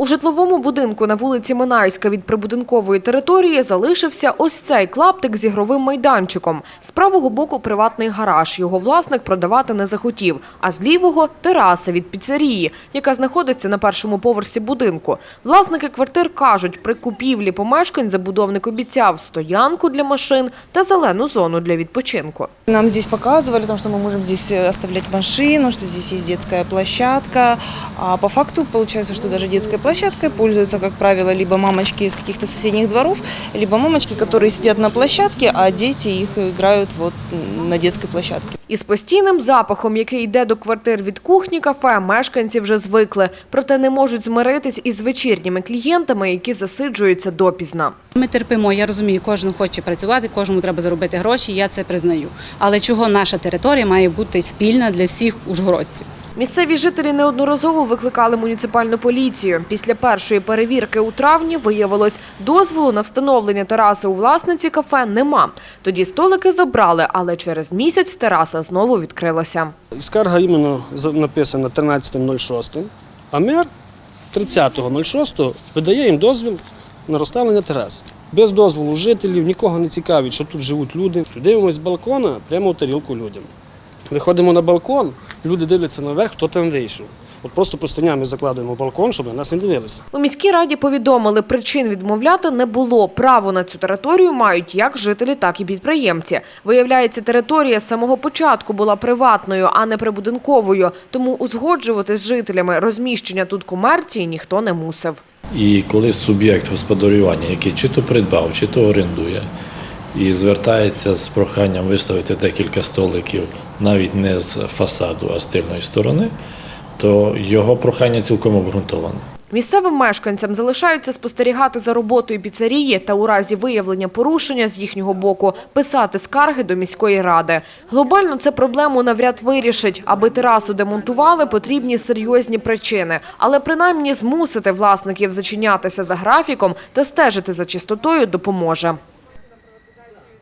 У житловому будинку на вулиці Минайська від прибудинкової території залишився ось цей клаптик з ігровим майданчиком. З правого боку приватний гараж. Його власник продавати не захотів. А з лівого тераса від піцерії, яка знаходиться на першому поверсі будинку. Власники квартир кажуть, при купівлі помешкань забудовник обіцяв стоянку для машин та зелену зону для відпочинку. Нам здесь показывали, то, что мы можем здесь э, оставлять машину, что здесь есть детская площадка. А по факту получается, что даже детской площадкой пользуются, как правило, либо мамочки из каких-то соседних дворов, либо мамочки, которые сидят на площадке, а дети их играют вот на детской площадке. Із постійним запахом, який йде до квартир від кухні кафе, мешканці вже звикли. Проте не можуть змиритись із вечірніми клієнтами, які засиджуються допізна. Ми терпимо. Я розумію, кожен хоче працювати, кожному треба заробити гроші. Я це признаю. Але чого наша територія має бути спільна для всіх ужгородців? Місцеві жителі неодноразово викликали муніципальну поліцію. Після першої перевірки у травні виявилось, дозволу на встановлення тераси у власниці кафе нема. Тоді столики забрали, але через місяць тераса знову відкрилася. Скарга іменно написана 13.06, а мер 30.06 видає їм дозвіл на розставлення терас. Без дозволу жителів нікого не цікавить, що тут живуть люди. Дивимось з балкона прямо в тарілку людям. Виходимо на балкон, люди дивляться наверх, хто там вийшов. От просто простинями закладуємо балкон, щоб на нас не дивилися. У міській раді повідомили, причин відмовляти не було. Право на цю територію мають як жителі, так і підприємці. Виявляється, територія з самого початку була приватною, а не прибудинковою. Тому узгоджувати з жителями розміщення тут комерції ніхто не мусив. І коли суб'єкт господарювання, який чи то придбав, чи то орендує, і звертається з проханням виставити декілька столиків навіть не з фасаду, а з тильної сторони, то його прохання цілком обґрунтоване. Місцевим мешканцям залишаються спостерігати за роботою піцерії та у разі виявлення порушення з їхнього боку писати скарги до міської ради. Глобально це проблему навряд вирішить. Аби терасу демонтували, потрібні серйозні причини. Але принаймні змусити власників зачинятися за графіком та стежити за чистотою допоможе.